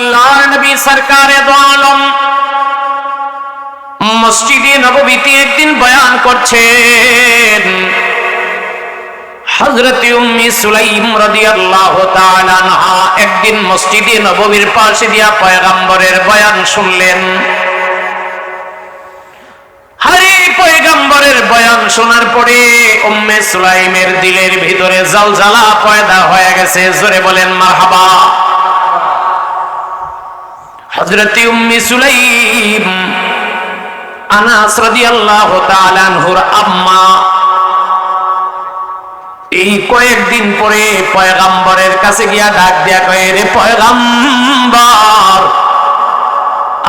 আল্লাহর নবী সরকারে দো আলম মসজিদে একদিন বয়ান করছেন। উম্মি সুলাইম একদিন মসজিদে নববীর পাশে দিয়া পয়গম্বরের বয়ান শুনলেন। হারে পয়গম্বরের বয়ান শোনার পরে উম্মে সুলাইমের দিলের ভিতরে জলজালা পয়দা হয়ে গেছে। জোরে বলেন, মারহাবা। হযরত উম্মি সুলাইম আনাস রাদিয়াল্লাহু তাআলা আনহুর আম্মা। এই কয়েকদিন পরে পয়গাম্বরের কাছে গিয়া ডাক দিয়া কয়ে, রে পয়গাম্বর,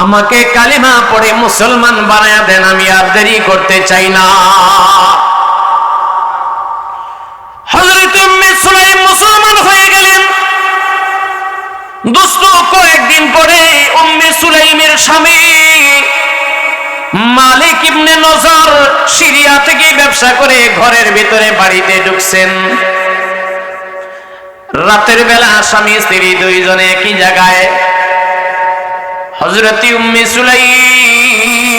আমাকে কালিমা পড়ে মুসলমান বানায়া দেন, আমি আর দেরি করতে চাই না হযরত উম্মে সুলাইম মুসলমান হয়ে গেলেন দোস্ত কয়েকদিন পরে সুলাইমের স্বামী। মালিক ইবনে নজর সিরিয়া থেকে ব্যবসা করে ঘরের ভিতরে বাড়িতে ঢুকছেন। রাতের বেলা স্বামী, স্ত্রী দুইজনে একই জায়গায়। হজরতি উম্মে সুলাইম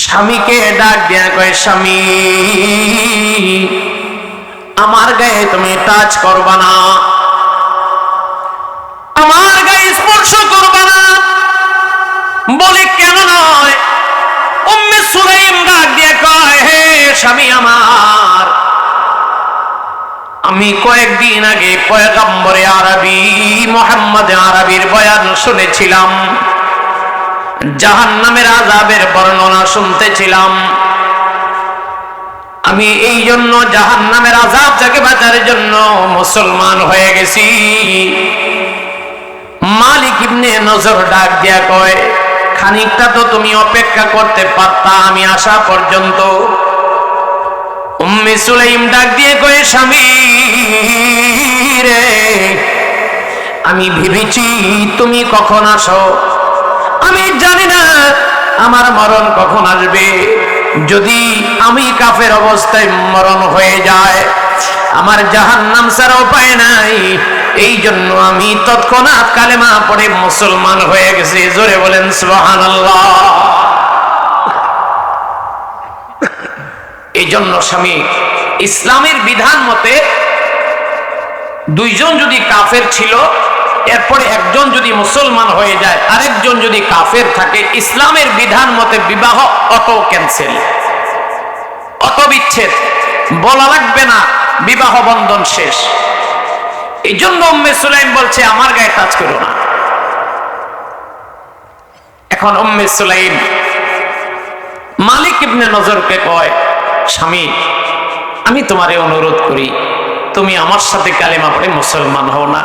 স্বামীকে ডাক দেয়া কয়, স্বামী, আমার গায়ে তুমি টাচ করবা না। স্বামী আমার। আমি কয়েকদিন আগে পয়গম্বরে আরবি, মোহাম্মদ আরবির বয়ান শুনেছিলাম। জাহান নামের আজাবের বর্ণনা শুনতেছিলাম। আমি এই জন্য জাহান নামের আজাব জন্য মুসলমান হয়ে গেছি। মালিক ইবনে নজর ডাক দিয়া কয়, খানিকটা তো তুমি অপেক্ষা করতে পারতা আমি আসা পর্যন্ত। উম্মে সুলাইম ডাক দিয়ে কয়ে, স্বামী রে, আমি ভেবেছি তুমি কখন আসো? আমি জানি না, আমার মরণ কখন আসবে। যদি আমি কাফের অবস্থায় মরণ হয়ে যায়, আমার জাহান নাম ছাড়া উপায় নাই। এই জন্য আমি তৎক্ষণাৎ কালেমা পড়ে মুসলমান হয়ে গেছি। জোরে বলেন, সুবহানাল্লাহ। এই জন্য স্বামী, ইসলামের বিধান মতে দুইজন যদি কাফের ছিল, এরপরে একজন যদি মুসলমান হয়ে যায়, আরেকজন যদি কাফের থাকে, ইসলামের বিধান মতে বিবাহ অটো ক্যান্সেল। অত বিচ্ছেদ। বলা লাগবে না, বিবাহ বন্ধন শেষ। এই জন্য উম্মে সুলাইম বলছে, আমার গায়ে টাচ করো না। এখন উম্মে সুলাইম মালিক ইবনে নজরকে কয় স্বামী, আমি তোমারে অনুরোধ করি, তুমি আমার সাথে কালেমা পড়ে মুসলমান হও না।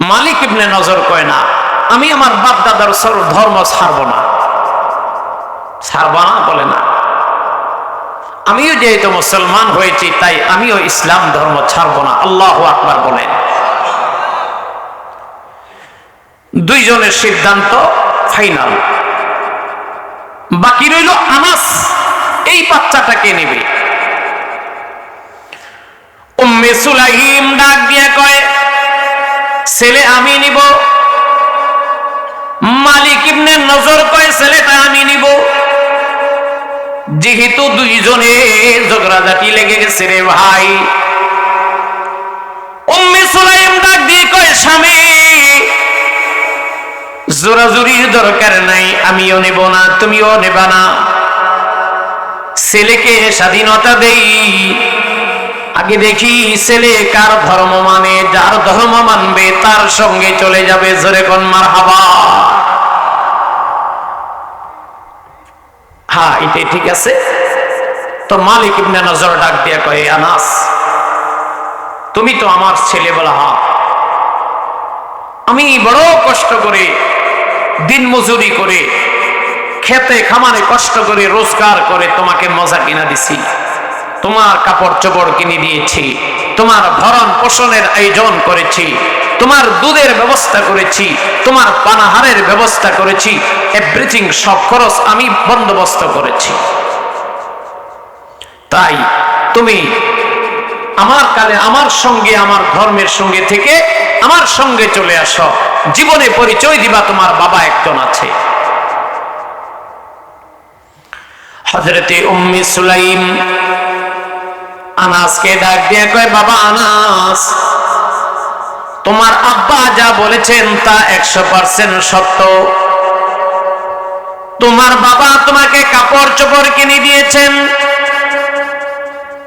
মালিক ইবনে নজর কয় না, আমি আমার বাপ দাদার ধর্ম ছাড়বো না। ছাড়বো না বলে না। আমিও যেহেতু মুসলমান হয়েছি, তাই আমিও ইসলাম ধর্ম ছাড়বো না। আল্লাহ আকবার বলেন। দুইজনের সিদ্ধান্ত ফাইনাল। বাকি রইল আনাস। এই বাচ্চাটাকে নেবে? উম্মে ডাক দিয়ে কয়, ছেলে আমি নিব। মালিক ইবনে নজর কয়, ছেলেটা আমি নিব। যেহেতু দুইজনে লেগে গেছে রে ভাই। উম্মে সুলাইম ডাক দিয়ে কয়, স্বামী জোরাজুরির দরকার নাই, আমিও নেব না, তুমিও নেবা না। ছেলেকে স্বাধীনতা দেই। আগে দেখি ছেলে কার ধর্ম মানে যার ধর্ম মানবে তার সঙ্গে চলে যাবে, জোরে কোন মার হাবা হ্যাঁ এটাই ঠিক আছে। তো মালিক ইবনে নজর ডাক দিয়ে কয়ে, আনাস, তুমি তো আমার ছেলে বলা হা আমি বড় কষ্ট করে দিন মজুরি করে, খেতে খামারে কষ্ট করে, রোজগার করে তোমাকে মজা কিনা দিছি। তোমার কাপড় চোপড় কিনে দিয়েছি, তোমার ভরণ পোষণের আয়োজন করেছি, তোমার দুধের ব্যবস্থা করেছি, তোমার পানাহারের ব্যবস্থা করেছি এভরিথিং সব খরচ আমি বন্দোবস্ত করেছি। তাই তুমি আমার কালে আমার সঙ্গে, আমার ধর্মের সঙ্গে থেকে আমার সঙ্গে চলে আসো। জীবনে পরিচয় দিবা, তোমার বাবা একজন আছে। হজরতে উম্মি সুলাইম আনাসকে ডাক দিয়ে কয়, বাবা আনাস, তোমার আব্বা যা বলেছেন তা একশো পার্সেন্ট সত্য। তোমার বাবা তোমাকে কাপড় চোপড় কিনে দিয়েছেন।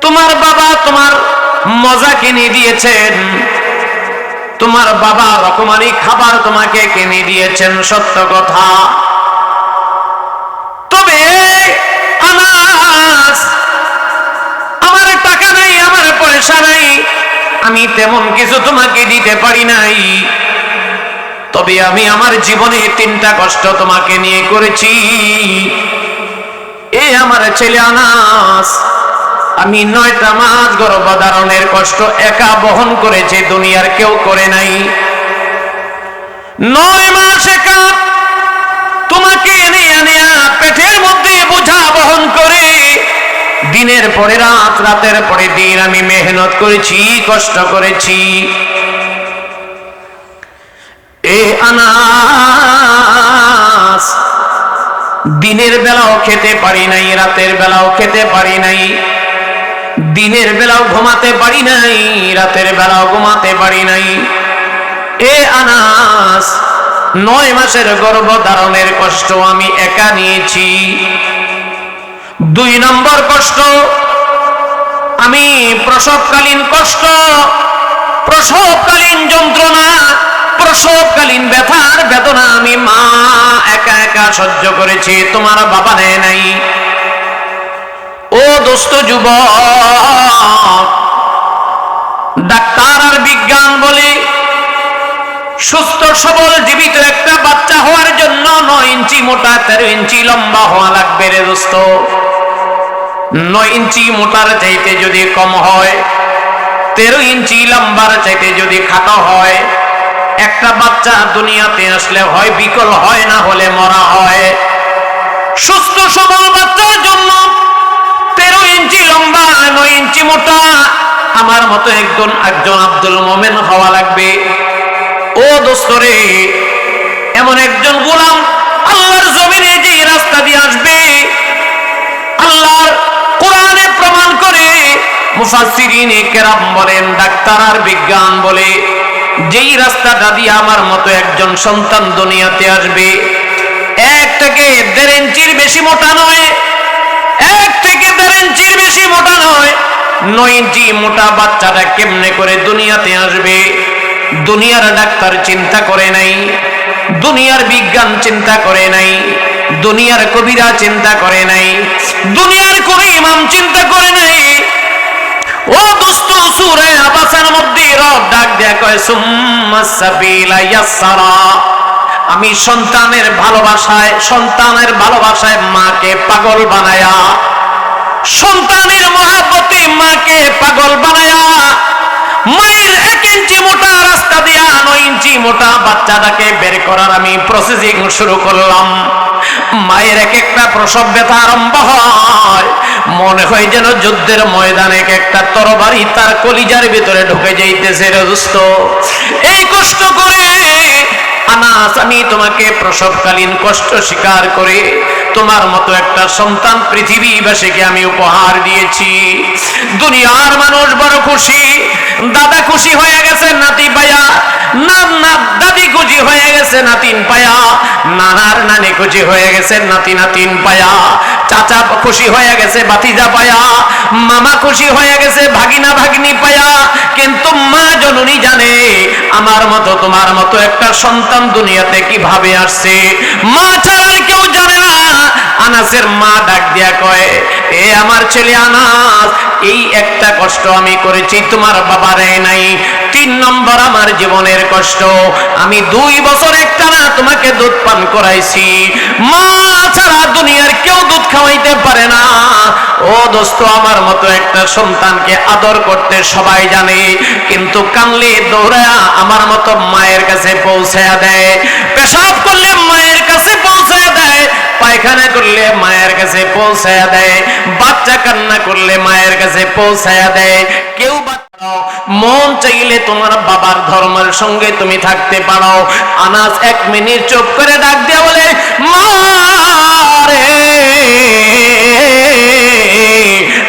তোমার বাবা মজা কিনে দিয়েছেন। তোমার বাবা রকমারি খাবার তোমাকে কিনে দিয়েছেন, সত্য কথা। তবে আমার টাকা নাই, আমার পয়সা নাই, আমি তেমন কিছু তোমাকে দিতে পারি নাই। তবে আমি আমার জীবনে তিনটা কষ্ট তোমাকে নিয়ে করেছি। এ আমার ছেলে আনাস আমি নয়টা মাস গর্ভধারণের কষ্ট একা বহন করেছি, দুনিয়ার কেউ করে নাই। নয় মাস একা তোমাকে এনে এনে পেটের মধ্যে বোঝা বহন করে, দিনের পরে রাত, রাতের পরে দিন আমি মেহনত করেছি, কষ্ট করেছি। এ আনাস, দিনের বেলাও খেতে পারি নাই, রাতের বেলাও খেতে পারি নাই। দিনের বেলাও ঘুমাতে পারি নাই, রাতের বেলাও ঘুমাতে পারি নাই। এ আনাস, নয় মাসের গর্ভ ধারণের কষ্ট আমি একা নিয়েছি। দুই নম্বর কষ্ট, আমি প্রসবকালীন কষ্ট, প্রসবকালীন যন্ত্রণা, প্রসবকালীন ব্যথার বেদনা আমি মা একা একা সহ্য করেছি, তোমার বাবা নেয় নাই। দোস্ত যুব ডাক্তার আর বিজ্ঞান বলে, সুস্থ সবল জীবিত একটা বাচ্চা হওয়ার জন্য নয় ইঞ্চি মোটা, তেরো ইঞ্চি লম্বা হওয়া লাগবে রে দোস্ত। নয় ইঞ্চি মোটার চাইতে যদি কম হয়, তেরো ইঞ্চি লম্বার চাইতে যদি খাটো হয়, একটা বাচ্চা দুনিয়াতে আসলে হয়, বিকল হয় না হলে মরা হয়। সুস্থ সবল বাচ্চার জন্য লম্বা, নয় ইঞ্চি মোটা। আমার মতো একজন একজন আব্দুল মোমেন হওয়া লাগবে। ও দোস্তরে, এমন একজন গোলাম আল্লাহর জমিনে যে রাস্তা দিয়ে আসবে, আল্লাহর কোরআনে প্রমাণ করে মুফাসসিরিনে কেরাম বলেন, ডাক্তার আর বিজ্ঞান বলে, যেই রাস্তাটা দিয়ে আমার মতো একজন সন্তান দুনিয়াতে আসবে, এক থেকে দেড় ইঞ্চির বেশি মোটা নয় এক থেকে দেড় ইঞ্চির বেশি মোটা নয়। নয় ইঞ্চি মোটা বাচ্চাটা কেমনে করে দুনিয়াতে আসবে? দুনিয়ার ডাক্তার চিন্তা করে নাই, দুনিয়ার বিজ্ঞান চিন্তা করে নাই, দুনিয়ার কবিরা চিন্তা করে নাই, দুনিয়ার কোন ইমাম চিন্তা করে নাই। ও দোস্ত, সূরা আবাসের মধ্যে রব ডাক দেয়া কয়, সুম্মা সাবিলা ইয়াসসারা আমি সন্তানের ভালোবাসায় সন্তানের ভালোবাসায় মাকে পাগল বানায়া, সন্তানের মহাব্বতে মাকে পাগল বানায়া, মায়ের এক ইঞ্চি মোটা রাস্তা দিয়া নয় ইঞ্চি মোটা বাচ্চাটাকে বের করার আমি প্রসেসিং শুরু করলাম। মায়ের এক একটা প্রসব ব্যথা আরম্ভ হয়। মনে হয় যেন যুদ্ধের ময়দানে এক একটা তরবারি তার কলিজার ভিতরে ঢুকে যাইতেছে রে দোস্ত। এই কষ্ট করে আনাস, আমি তোমাকে প্রসবকালীন কষ্ট স্বীকার করে তোমার মতো একটা সন্তান পৃথিবীবাসীকে আমি উপহার দিয়েছি। দুনিয়ার মানুষ বড় খুশি, দাদা খুশি হয়ে গেছে, নাতি ভাইয়া না না দাদি খুশি হয়ে গেছে নাতিন পায়া। নানার নানি খুশি হয়ে গেছে, নাতি নাতিন পায়া। চাচা খুশি হয়ে গেছে বাতিজা পায়া। মামা খুশি হয়ে গেছে, ভাগিনা, ভাগিনী পায়া। কিন্তু মা জননী জানে, আমার মতো তোমার মতো একটা সন্তান দুনিয়াতে কীভাবে আসছে? মা ছাড়া আর কেউ জানে না আনাসের মা ডাক দিয়া কয়, এ আমার ছেলে আনাস, এই একটা কষ্ট আমি করেছি, তোমার বাবা রে নাই। তিন নম্বর আমার জীবনের কষ্ট। আমি দুই বছর একটা না তোমাকে দুধ পান করাইছি। মা ছাড়া দুনিয়ার কেউ দুধ খাওয়াইতে পারে না। ও দোস্ত, আমার মতো একটা সন্তানকে আদর করতে সবাই জানে, কিন্তু কানলে দৌড়া আমার মতো মায়ের কাছে পৌঁছায়া দেয়। পেশাব করলে মায়ের কাছে পায়খানা করলে মায়ের কাছে পৌঁছায়া দেয়, বাচ্চা কান্না করলে মায়ের কাছে পৌঁছায়া দেয়। কেউ মন চাইলে তোমার বাবার ধর্মের সঙ্গে তুমি থাকতে পারো। আনাস এক মিনিট চুপ করে ডাক দিয়ে বলে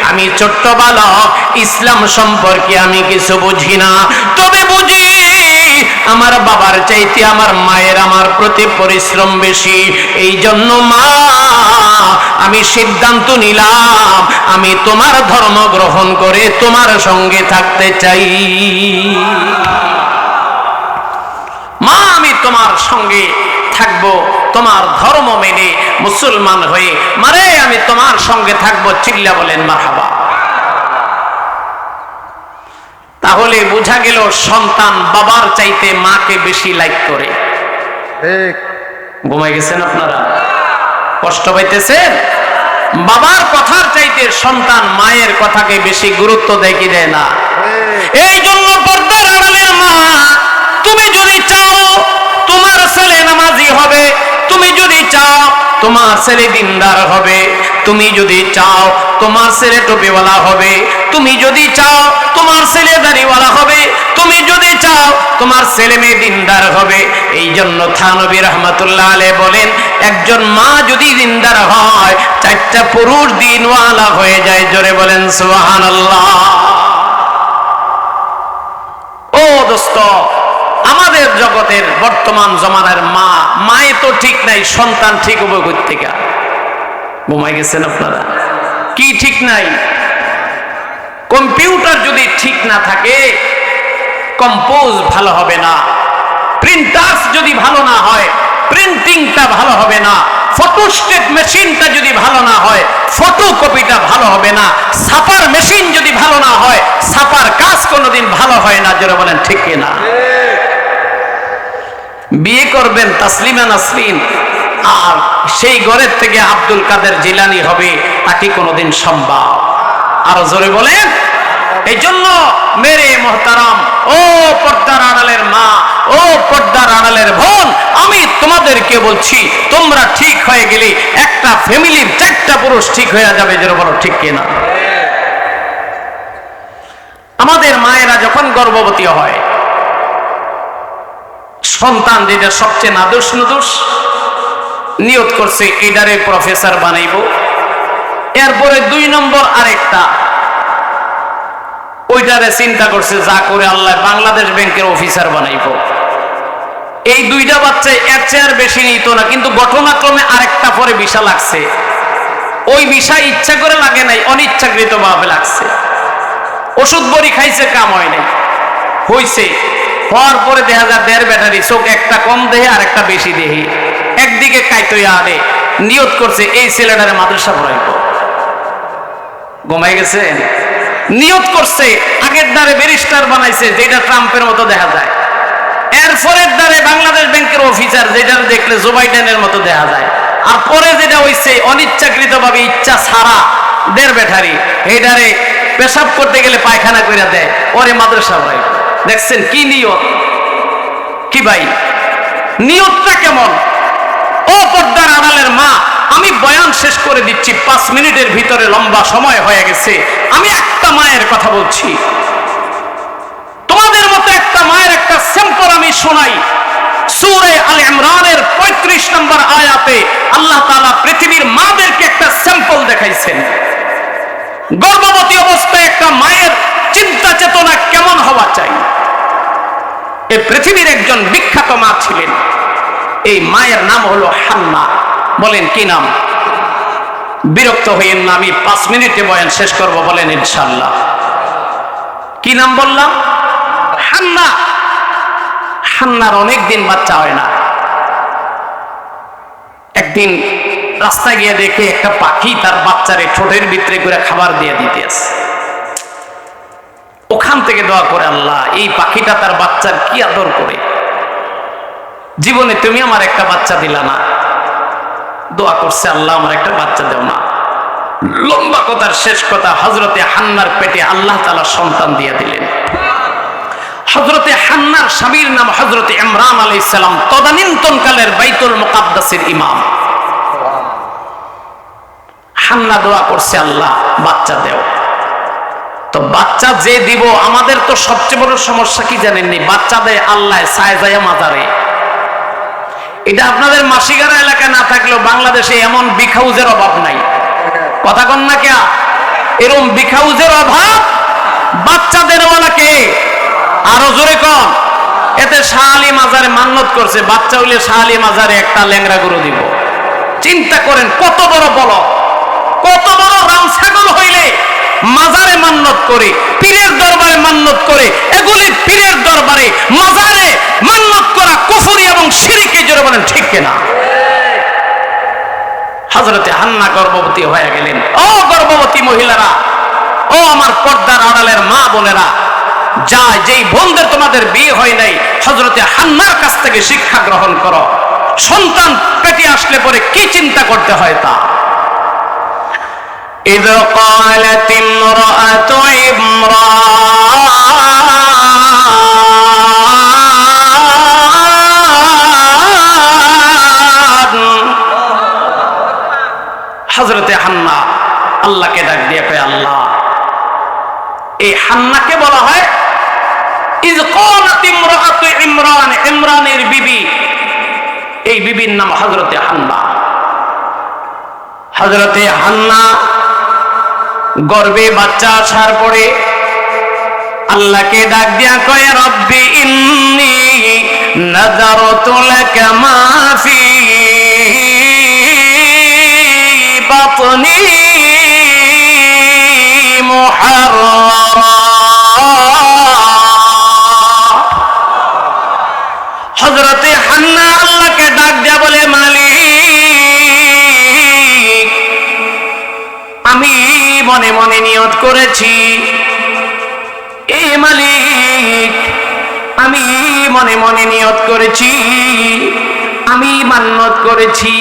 আমি ছোট্ট বালক ইসলাম সম্পর্কে আমি কিছু বুঝি না। তবে বুঝি আমার বাবার চাইতে আমার মায়ের আমার প্রতি পরিশ্রম বেশি। এই জন্য মা, আমি সিদ্ধান্ত নিলাম, আমি তোমার ধর্ম গ্রহণ করে তোমার সঙ্গে থাকতে চাই। মা, আমি তোমার সঙ্গে থাকব, তোমার ধর্ম মেনে মুসলমান হয়ে। মারে, আমি তোমার সঙ্গে থাকব, চিল্লা বলেন, মারহাবা। তাহলে বোঝা গেল সন্তান বাবার চাইতে মাকে বেশি লাইক করে। ঘুমাই গেছেন আপনারা? কষ্ট পাইতেছেন? বাবার কথার চাইতে সন্তান মায়ের কথাকে বেশি গুরুত্ব দেয় কি দেয় না? এই জন্য পর্দার আড়ালের মা তুমি যদি চাও তোমার ছেলে নামাজি হবে তোমার ছেলে দিনদার হবে। তুমি যদি চাও তোমার ছেলে টুপিওয়ালা হবে। তুমি যদি চাও তোমার ছেলে দাড়িওয়ালা হবে। তুমি যদি চাও তোমার ছেলে মেয়ে দিনদার হবে। এই জন্য থানবী রহমতুল্লাহ আলে বলেন, একজন মা যদি দিনদার হয়, চারটা পুরুষ দিনওয়ালা হয়ে যায়। জোরে বলেন সুবাহান ও দোস্ত আমাদের জগতের বর্তমান জমানার মা, মায়ে তো ঠিক নাই, সন্তান ঠিক হবে থেকে ঘুমাই গেছেন আপনারা? কি ঠিক নাই? কম্পিউটার যদি ঠিক না থাকে, কম্পোজ ভালো হবে না। প্রিন্টার্স যদি ভালো না হয়, প্রিন্টিংটা ভালো হবে না। ফটোস্টেট মেশিনটা যদি ভালো না হয়, ফটোকপিটা ভালো হবে না। ছাপার মেশিন যদি ভালো না হয়, ছাপার কাজ কোনোদিন ভালো হয় না যারা বলেন, ঠিক না বিয়ে করবেন তাসলিমা নাসরিন। আর সেই ঘরের থেকে আব্দুল কাদের জিলানি হবে, তাকে কোনোদিন সম্ভব। আর জোরে বলেন। এই জন্য মেরে মোহতারাম, ও পর্দার আড়ালের মা, ও পর্দার আড়ালের বোন, আমি তোমাদেরকে বলছি, তোমরা ঠিক হয়ে গেলে একটা ফ্যামিলির চারটা পুরুষ ঠিক হয়ে যাবে, যেন বলো ঠিক কিনা। আমাদের মায়েরা যখন গর্ভবতী হয় সন্তান যেটা সবচেয়ে নাদুস নুদুস নিয়ত করছে এডারে প্রফেসর বানাইব। এরপরে দুই নম্বর আরেকটা ওইটারে চিন্তা করছে, যা করে আল্লাহ বাংলাদেশ ব্যাংকের অফিসার বানাইব। এই দুইটা বাচ্চা এর চেয়ে আর বেশি নিত না, কিন্তু ঘটনাক্রমে আরেকটা পরে বিষা লাগছে। ওই বিষা ইচ্ছা করে লাগে নাই অনিচ্ছাকৃত ভাবে লাগছে। ওষুধ বড়ি খাইছে, কাম হয় নাই। হইছে। হওয়ার পরে দেখা যায় দেড় ব্যাটারি, চোখ একটা কম দেহে আর একটা বেশি দেহে। একদিকে কাইতইয়া নিয়ত করছে, এই ছেলেটারে মাদ্রাসা পড়াইব। ঘুমাই গেছে? নিয়ত করছে, আগের দ্বারে ব্যারিস্টার বানাইছে, যেটা ট্রাম্পের মতো দেখা যায়। এরপরের দ্বারে বাংলাদেশ ব্যাংকের অফিসার, যেটা দেখলে জো মতো দেখা যায়। আর পরে যেটা হইছে অনিচ্ছাকৃত ভাবে ইচ্ছা ছাড়া দেড় ব্যাটারি এইটারে পেশাব করতে গেলে পায়খানা করে দেয় ওরে মাদ্রাসা ভাই দেখছেন কি নিয়ত? কি ভাই? নিয়তটা কেমন? ও পর্দার আড়ালের মা, আমি বয়ান শেষ করে দিচ্ছি, পাঁচ মিনিটের ভিতরে লম্বা সময় হয়ে গেছে। আমি একটা মায়ের কথা বলছি। তোমাদের মতো একটা মায়ের একটা স্যাম্পল আমি শোনাই। সুরে আল ইমরানের পঁয়ত্রিশ নম্বর আয়াতে আল্লাহ তাআলা পৃথিবীর মাদেরকে একটা স্যাম্পল দেখাইছেন। গর্ভবতী অবস্থায় একটা মায়ের চিন্তা চেতনা কেমন হওয়া চাই? এ পৃথিবীর একজন বিখ্যাত মা ছিলেন, এই মায়ের নাম হলো হান্না। বলেন, কি নাম? বিরক্ত হইয়েন না, আমি পাঁচ মিনিটে বয়ান শেষ করব, বলেন ইনশাল্লাহ কি নাম বললাম? হান্না। হান্নার অনেক দিন বাচ্চা হয় না। একদিন রাস্তায় গিয়ে দেখে একটা পাখি তার বাচ্চারে ঠোঁটের ভিতরে করে খাবার দিয়ে দিতে আছে থেকে দোয়া করে আল্লাহ, এই পাখিটা তার বাচ্চার কি আদর করে? জীবনে তুমি আমার একটা বাচ্চা দিলা না। দোয়া করছে আল্লাহ, আমার একটা বাচ্চা দেও না। লম্বা কথার শেষ কথা হজরতে হান্নার পেটে আল্লাহ তালা সন্তান দিয়ে দিলেন। হজরতে হান্নার স্বামীর নাম হজরতে ইমরান আলাই ইসলাম তদানীন্তন কালের বাইতুল মুকাদ্দাসের ইমাম। হান্না দোয়া করছে আল্লাহ, বাচ্চা দেও। তো বাচ্চা যে দিব, আমাদের তো সবচেয়ে বড় সমস্যা কি জানেননি? বাচ্চাদের আল্লাহ, সায় যায় মাজারে। এটা আপনাদের মাসিগারা এলাকায় না থাকলেও বাংলাদেশে এমন বিখাউজের অভাব নাই। কথা কন না কেয়া? এরকম বিখাউজের অভাব বাচ্চাদের ওয়ালাকে আরও জোরে কম এতে শাহালি মাজারে মান্নত করছে, বাচ্চা হইলে শাহালি মাজারে একটা ল্যাংরা গরু দিব। চিন্তা করেন, কত বড় বল কত বড় রাম ছাগল হইলে মাজারে মান্নত করে, পীরের দরবারে মান্নত করে, এগুলি পীরের দরবারে, মাজারে মান্নত করা কুফুরি এবং শিরিকে জোরে বলেন, ঠিক কিনা? হজরতে হান্না গর্ভবতী হয়ে গেলেন। ও গর্ভবতী মহিলারা, ও আমার পর্দার আড়ালের মা বোনেরা যা যেই বোনদের তোমাদের বিয়ে হয় নাই হজরতে হান্নার কাছ থেকে শিক্ষা গ্রহণ করো। সন্তান পেটে আসলে পরে কি চিন্তা করতে হয় তা? إذ قالت امرأة عمران হজরতে হান্না আল্লাহকে ডাক দিয়ে কয় আল্লাহ এই হান্নাকে বলা হয় ইজ কালাত ইমরাআতু ইমরান ইমরানের বিবি এই বিবির নাম হজরতে হান্না হজরতে হান্না গর্বে বাচ্চা আসার পরে আল্লাহকে ডাক দিয়া কয়, রব্বি ইন্নি নাযারতু লাকা মা ফি বাতনি। করেছি। এ মালিক, আমি মনে মনে নিয়ত করেছি, আমি মান্নত করেছি।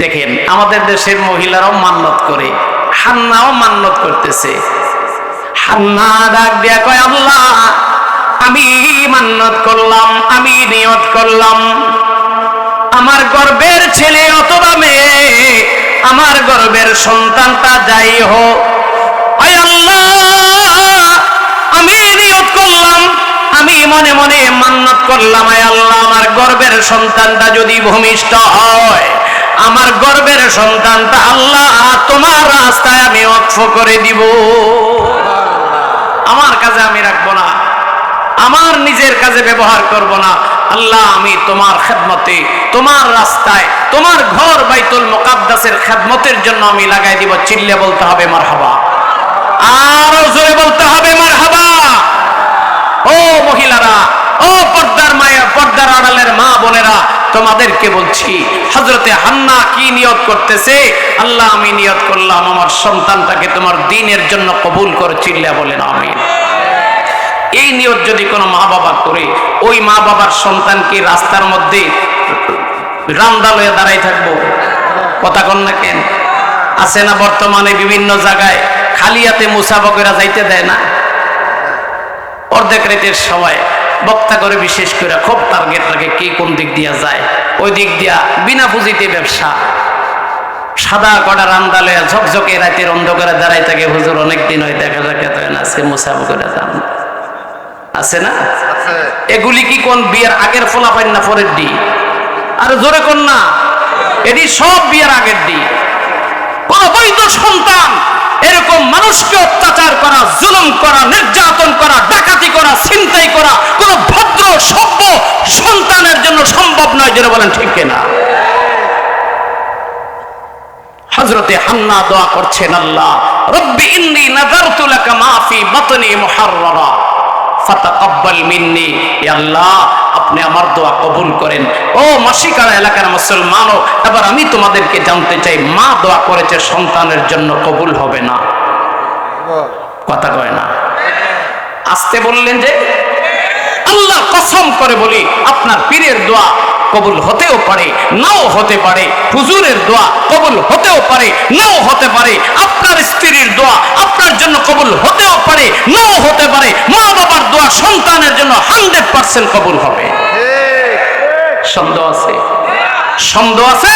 দেখেন, আমাদের দেশের মহিলারাও মান্নত করে, হান্নাও মান্নত করতেছে। হান্না ডাক দিয়া কয়, আল্লাহ, আমি মান্নত করলাম, আমি নিয়ত করলাম। আমার গর্বের ছেলে অথবা মেয়ে আমার গর্বের সন্তানটা যাই হোক আমি নিয়ত করলাম, আমি মনে মনে মান্নত করলাম, আয় আল্লাহ, আমার গর্বের সন্তানটা যদি ভূমিষ্ঠ হয়, আমার গর্বের সন্তানটা আল্লাহ, তোমার রাস্তায় আমি অক্ষ করে দিব। আমার কাজে আমি রাখব না, আমার নিজের কাজে ব্যবহার করব না। আল্লাহ, আমি তোমার খেদমতে, তোমার রাস্তায়, তোমার ঘর বাইতুল মোকাদ্দাসের খেদমতের জন্য আমি লাগাই দিব। চিল্লে বলতে হবে, মারহাবা। আরও জোরে বলতে হবে, মারহাবা। ও মহিলারা, ও পর্দার মায়া, পর্দার আড়ালের মা বোনেরা, তোমাদেরকে বলছি হজরতে হান্না কি নিয়ত করতেছে? আল্লাহ, আমি নিয়ত করলাম, আমার সন্তানটাকে তোমার দিনের জন্য কবুল করে, চিল্লা বলেন আমি এই নিয়ত যদি কোনো মা বাবা করে, ওই মা বাবার সন্তানকে রাস্তার মধ্যে রামদা লয়ে দাঁড়াই থাকব? কথা কন না কেন? আছে না বর্তমানে বিভিন্ন জায়গায় খালিয়াতে মুসাফকেরা যাইতে দেয় না। অর্ধেক রেতের সময় বক্তা করে বিশেষ করে খুব টার্গেট রাখে কে কোন দিক দিয়া যায়। ওই দিক দিয়া বিনা পুঁজিতে ব্যবসা। সাদা কটা রান্দা লয়া ঝকঝকে রাতের অন্ধকারে দাঁড়াই থাকে। হুজুর অনেকদিন হয় দেখা যাকে তো না সে মুসাফকেরা যান। আছে না? এগুলি কি কোন বিয়ের আগের ফলাফল না পরের ডি? আর জোরে কোন না এটি সব বিয়ের আগের ডি। কোন বৈধ সন্তান এরকম মানুষকে অত্যাচার করা, জুলুম করা, নির্যাতন করা, ডাকাতি করা, ছিনতাই করা, কোন ভদ্র, সভ্য সন্তানের জন্য সম্ভব নয় যেন বলেন ঠিক কিনা। হজরতে হান্না দোয়া করছেন আল্লাহ, রব্বি ইন্নি নাজারতু লাকা মা ফি ফাতাকাব্বাল মিন্নি। আপনি আমার দোয়া কবুল করেন। ও মাসিকারা এলাকার মুসলমানও, এবার আমি তোমাদেরকে জানতে চাই, মা দোয়া করেছে সন্তানের জন্য কবুল হবে না? কথা কয় না। আসতে বললেন যে, আল্লাহ কসম করে বলি, আপনার পীরের দোয়া কবুল হতেও পারে, নাও হতে পারে। হুজুরের দোয়া কবুল হতেও পারে, নাও হতে পারে। আপনার স্ত্রীর দোয়া আপনার জন্য কবুল হতেও পারে, নাও হতে পারে। মা বাবার দোয়া সন্তানের জন্য হান্ড্রেড পার্সেন্ট কবুল হবে। সন্দেহ আছে? সন্দেহ আছে?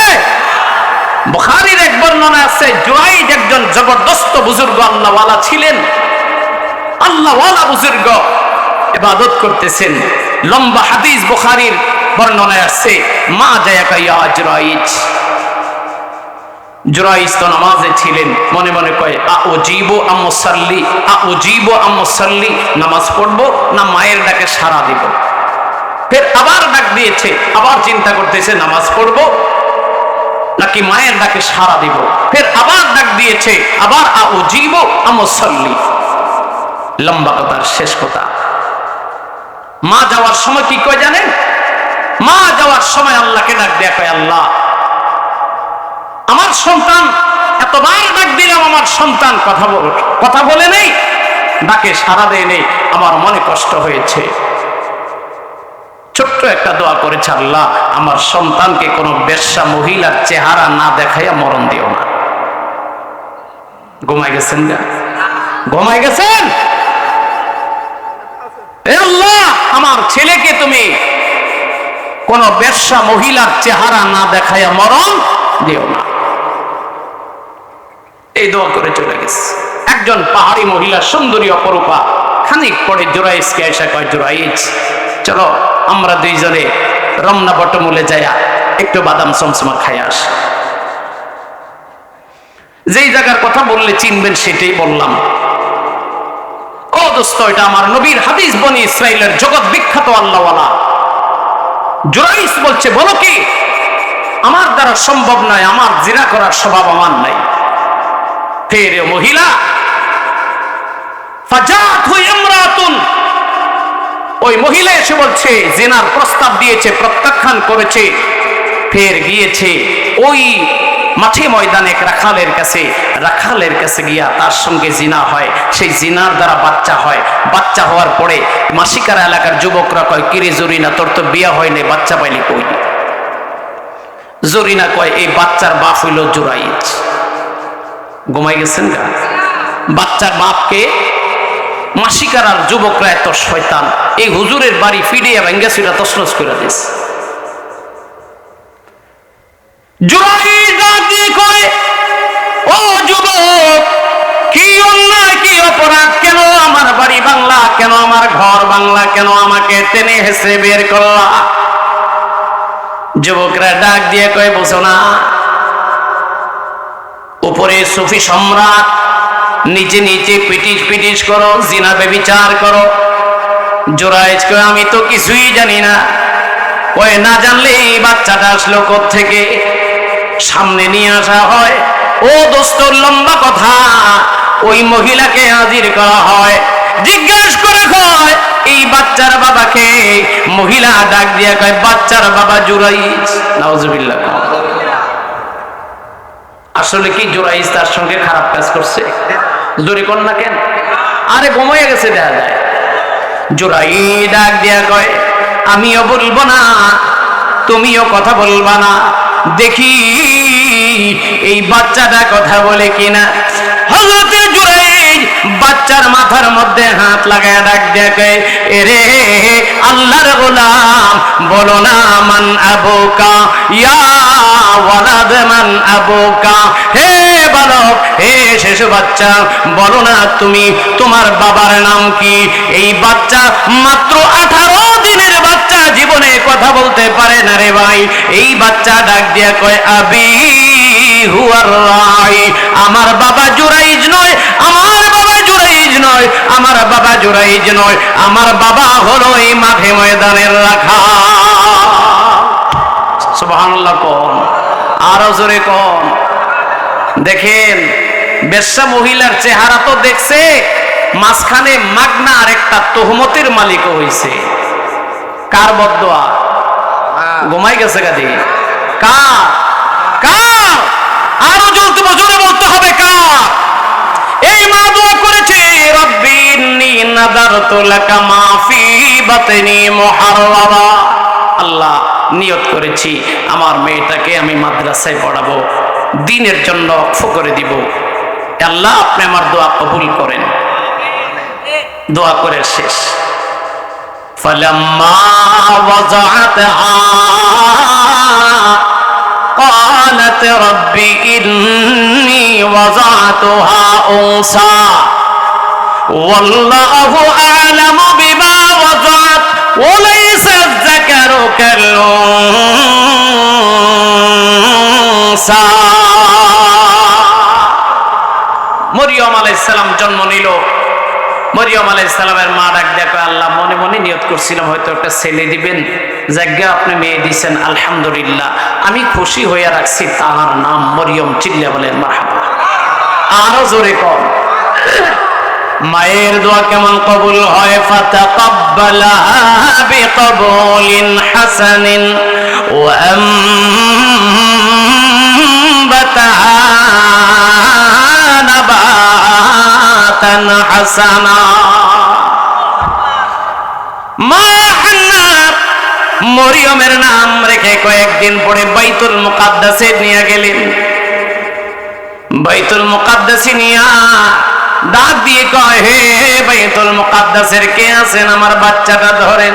বুখারীর এক বর্ণনা আছে, জুয়াইদ একজন জবরদস্ত বুজুর্গ, আল্লাহওয়ালা ছিলেন। আল্লাহ ওয়ালা বুজুর্গ। ইবাদত করতেছেন। লম্বা হাদিস বুখারীর বর্ণনায় আসছে মা জায়াকা ইয়া আজরাইজ জুরাইজ তো নামাজে ছিলেন, মনে মনে কয়, আ ও জীব আমসাল্লি আ ও জীব আমসাল্লি নামাজ পড়ব না মায়ের ডাকে সারা দিব? ফের আবার ডাক দিয়েছে, আবার চিন্তা করতেছে, নামাজ পড়ব নাকি মায়ের ডাকে সারা দিব? ফের আবার ডাক দিয়েছে, আবার আ ও জীব আমসাল্লি লম্বা কথার শেষ কথা। মা যাওয়ার সময় কি কয় জানেন? মা যাওয়ার সময় আল্লাহকে ডাক দেয়া কয়, আল্লাহ, আমার সন্তান এতবার ডাক দিলাম আমার সন্তান কথা কথা বলে নেই, ডাকে সারা দেয় নেই, আমার মনে কষ্ট হয়েছে। ছোট্ট একটা দোয়া করেছে, আল্লাহ, আমার সন্তানকে কোনো বেশ্যা মহিলার চেহারা না দেখাইয়া মরণ দিও না। ঘুমাই গেছেন না? ঘুমাই গেছেন? আল্লাহ, আমার ছেলেকে তুমি কোন বেশ্যা মহিলার চেহারা না দেখাইয়া মরণ দিও না। এই দোয়া করে চলে গেছে। একজন পাহাড়ি মহিলা সুন্দরী অপরূপা খানিক পরে জোরাইজকে এসে কয় জোরাইজ চলো আমরা দুইজনে রমনা বটমূলে যাইয়া একটু বাদাম চমচমা খাই আস। যেই জায়গার কথা বললে চিনবেন সেটাই বললাম। ও দোস্ত, এটা আমার নবীর হাদিস বনি ইসরায়েলের জগৎ বিখ্যাত আল্লাহওয়ালা। জোরাইস বলছে, বলো কি? আমার দ্বারা সম্ভব নয়, আমার জিনা করার স্বভাব আমার নাই। ফের মহিলা ওই মহিলা এসে বলছে, জেনার প্রস্তাব দিয়েছে, প্রত্যাখ্যান করেছে। ফের গিয়েছে, ওই মাঠে ময়দানে এক রাখালের কাছে রাখালের কাছে গিয়া তার সঙ্গে জিনা হয়। সেই জিনার দ্বারা বাচ্চা হয়। বাচ্চা হওয়ার পরে মাসিকারা এলাকার যুবকরা কয়, কিরে জরিনা, তোর তো বিয়া হয়নি বাচ্চা পাইলি কই? জরিনা কয়, এই বাচ্চার বাপ হইল জোরাইজ। ঘুমাই গেছেন গা? বাচ্চার বাপকে মাসিকার আর যুবকরা এত শয়তান। এই হুজুরের বাড়ি ফিরিয়ে ভেঙ্গে সেটা তসলস করে দিস জোরাইজ ডাক দিয়ে বাড়ি বাংলা কেন আমার ঘর বাংলা কেন আমাকে হেসে বের যুবকরা ডাক দিয়ে কয় না, উপরে সুফি সম্রাট, নিচে নিচে পিটিশ পিটিশ করো, জিনা বেবিচার করো। জোরাইজ কয়, আমি তো কিছুই জানি না। ওই না জানলে এই বাচ্চাটা আসলো থেকে সামনে নিয়ে আসা হয়। ও দোস্তর লম্বা কথা। ওই মহিলাকে হাজির করা হয়। জিজ্ঞেস করে কয়, এই বাচ্চার বাবাকে? মহিলা ডাক দিয়া কয়, বাচ্চার বাবা জুরাইজ। নাউজুবিল্লাহ। আসলে কি জোরাইজ তার সঙ্গে খারাপ কাজ করছে? জোরে কর না কেন? আরে ঘুমাইয়া গেছে দেখা যায়। জোরাই ডাক দিয়া কয়, আমিও বলব না, তুমিও কথা বলবা না। দেখি এই বাচ্চাটা কথা বলে কিনা। হজরতে জুরাইজ বাচ্চার মাথার মধ্যে হাত লাগায় ডাক দেখে এরে আল্লাহর গোলাম, বলো না মান আবুকা? ইয়া ওয়ালাদ মান আবুকা? হে বালক, হে শিশু বাচ্চা, বলো না তুমি তোমার বাবার নাম কি? এই বাচ্চা মাত্র আঠারো দিনের বাচ্চা জীবনে কথা বলতে পারে না রে ভাই। এই বাচ্চা ডাক দিয়া কয়, আবি হুয়ার রাই, আমার বাবা জুরাইজ নয়, আমার বাবা জুরাইজ নয়, আমার বাবা জুরাইজ নয়, আমার বাবা হলো এই মাঠে ময়দানের রাখা। সুবহানাল্লাহ কোন, আরও জোরে কোন। দেখেন, বেশ্যা মহিলার চেহারা তো দেখছে, মাঝখানে মাগনা আর একটা তোহমতের মালিকও হইছে। কার বদোয়া ঘুমাই গেছে গাদি কার? কার? আরও জ্বলতে জোরে বলতে হবে কার? এই মা দোয়া করেছে, রব্বি আল্লাহ নিয়ত করেছি, আমার মেয়েটাকে আমি মাদ্রাসায় পড়াবো, দিনের জন্য অক্ষ করে দিব আল্লাহ আপনি আমার দোয়া কবুল করেন। দোয়া করে শেষ। فلما وضعتها قالت رب إني وضعتها أنثى والله أعلم بما وضعت وليس الذكر كالأنثى মরিয়ম আলাইসালাম জন্ম নিল মরিয়ম আলাইসালামের মা ডাক দেখো আল্লাহ, মনে মনে নিয়ত করছিলাম, হয়তো একটা ছেলে দিবেন। যাজ্ঞা আপনি মেয়ে দিছেন, আলহামদুলিল্লাহ। আমি খুশি হইয়া রাখছি, তাহার নাম মরিয়ম চিল্লা বলেন, মারহাবা। আরও জোরে কম মায়ের দোয়া কেমন কবুল হয়? ফাতাকাব্বালাহা বিকবুলিন হাসানিন ওয়া আম্বাতাহা মরিয়মের নাম রেখে কয়েকদিন পরে বাইতুল মুকাদ্দাসে নিয়ে গেলেন। বাইতুল মুকাদ্দাসে নিয়া ডাক দিয়ে কয়, হে বাইতুল মুকাদ্দাসের কে আছেন? আমার বাচ্চাটা ধরেন।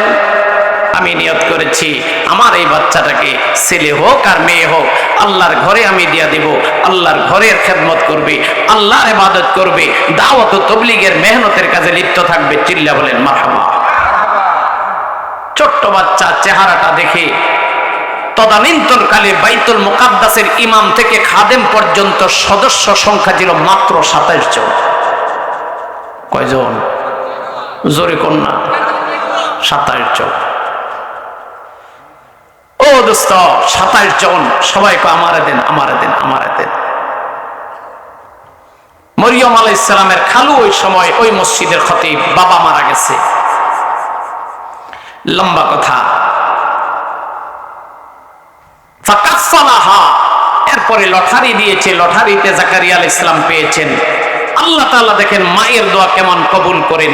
আমি নিয়ত করেছি। আমার এই বাচ্চাটাকে ছেলে হোক আর মেয়ে হোক, আল্লাহর ঘরে আমি দিয়া দিব, আল্লাহর ঘরের খেদমত করবে, আল্লাহর ইবাদত করবে, দাওয়াত ও তবলিগের মেহনতের কাজে লিপ্ত থাকবে, চিল্লা বলেন, মারহাবা। ছোট্ট বাচ্চা চেহারাটা দেখে তদানীন্তন কালে বাইতুল মুকাদ্দাসের ইমাম থেকে খাদেম পর্যন্ত সদস্য সংখ্যা ছিল মাত্র সাতাইশ জন। কয়জন? জোরে কন্যা, সাতাইশ জন। দোস্ত সাতাইশ জন সবাইকে আমারে দেন আমারে দেন আমারে দেন। মরিয়ম আলাই ইসলামের খালু ওই সময় ওই মসজিদের বাবা মারা গেছে। লম্বা কথা। এরপরে লটারি দিয়েছে, লটারিতে জাকারিয়া আলাইহিস সালাম পেয়েছেন। আল্লাহ তাআলা দেখেন মায়ের দোয়া কেমন কবুল করেন।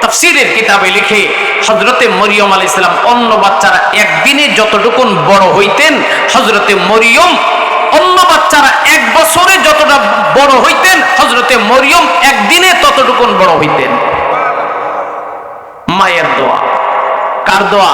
তাফসীরের কিতাবে লিখে হজরতে মরিয়ম আলাইহিস সালাম অন্য বাচ্চারা একদিনে যতটুকুন বড় হইতেন, হযরতে মরিয়ম অন্য বাচ্চারা এক বছরে যতটা বড় হইতেন হজরতে মরিয়ম একদিনে ততটুকুন বড় হইতেন। মায়ের দোয়া। কার দোয়া?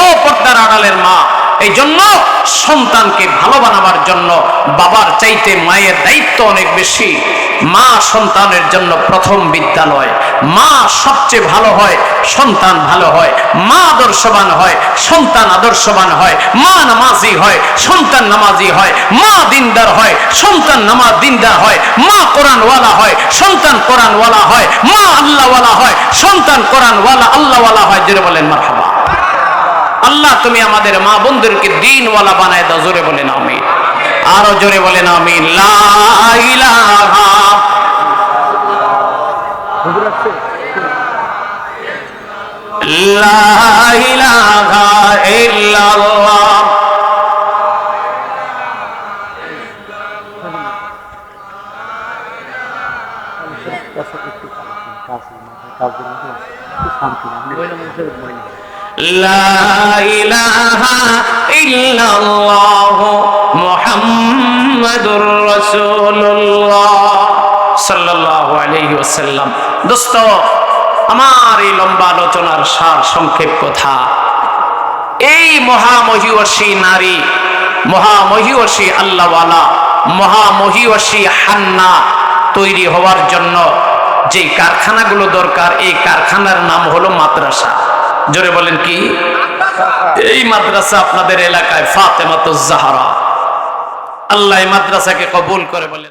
ও পর্দার আড়ালের মা। এই জন্য সন্তানকে ভালো বানাবার জন্য বাবার চাইতে মায়ের দায়িত্ব অনেক বেশি। মা সন্তানের জন্য প্রথম বিদ্যালয়। মা সবচেয়ে ভালো হয়, সন্তান ভালো হয়। মা আদর্শবান হয়, সন্তান আদর্শবান হয়। মা নামাজি হয়, সন্তান নামাজি হয়। মা দিনদার হয়, সন্তান নামাজ দিনদার হয়। মা কোরআনওয়ালা হয়, সন্তান কোরআনওয়ালা হয়। মা আল্লাহওয়ালা হয়, সন্তান কোরআনওয়ালা আল্লাহওয়ালা হয়। যেটা বলেন, মারহাবা। আল্লাহ তুমি আমাদের মা বন্ধুরকে দিনওয়ালা বানায় দাও জোরে বলেন আমি আরও জোরে বলেন আমি লা لا إله إلا الله محمد رسول الله صلى الله عليه وسلم দোস্ত আমার এই লম্বা আলোচনার সার সংক্ষেপ কথা এই মহামহিষী নারী মহামহিষী আল্লাহওয়ালা মহামহিষী হান্না তৈরি হওয়ার জন্য যে কারখানাগুলো দরকার এই কারখানার নাম হলো মাদ্রাসা জোরে বলেন কি? এই মাদ্রাসা আপনাদের এলাকায় ফাতেমাত জাহারা। আল্লাহ এই মাদ্রাসাকে কবুল করে বলেন।